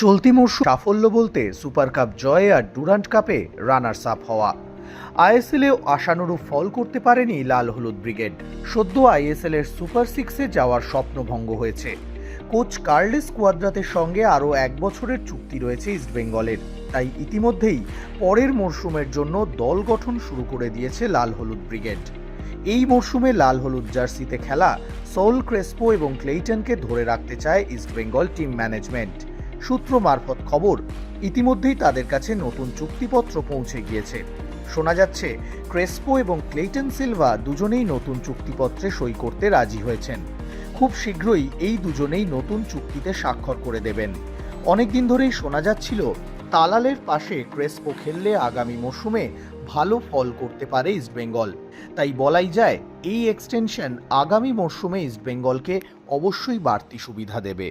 চলতি মরশুম সাফল্য বলতে সুপার কাপ জয় আর ডুরান্ট কাপে রানার্স আপ হওয়া। আইএসএলেও আশানুরূপ ফল করতে পারেনি লাল হলুদ ব্রিগেড। সদ্য আইএসএল এর সুপার সিক্সে যাওয়ার স্বপ্নভঙ্গ হয়েছে। কোচ কার্লেস কোয়াদ্রাতের সঙ্গে আরও এক বছরের চুক্তি রয়েছে ইস্টবেঙ্গলের তাই ইতিমধ্যেই পরের মরশুমের জন্য দল গঠন শুরু করে দিয়েছে লাল হলুদ ব্রিগেড। এই মরশুমে লাল হলুদ জার্সিতে খেলা সৌল ক্রেসপো এবং ক্লেইটনকে ধরে রাখতে চায় ইস্টবেঙ্গল টিম ম্যানেজমেন্ট। সূত্র মারফত খবর। ইতিমধ্যেই তাদের কাছে নতুন চুক্তিপত্র পৌঁছে গিয়েছে। শোনা যাচ্ছে, ক্রেসপো এবং ক্লেইটন সিলভা দুজনেই নতুন চুক্তিপত্রে সই করতে রাজি হয়েছেন। খুব শীঘ্রই এই দুজনেই নতুন চুক্তিতে স্বাক্ষর করে দেবেন। অনেকদিন ধরেই শোনা যাচ্ছিল, তালালের পাশে ক্রেসপো খেললে আগামী মরশুমে ভালো ফল করতে পারে ইস্টবেঙ্গল তাই বলাই যায়, এই এক্সটেনশন আগামী মরশুমে ইস্টবেঙ্গলকে অবশ্যই বাড়তি সুবিধা দেবে।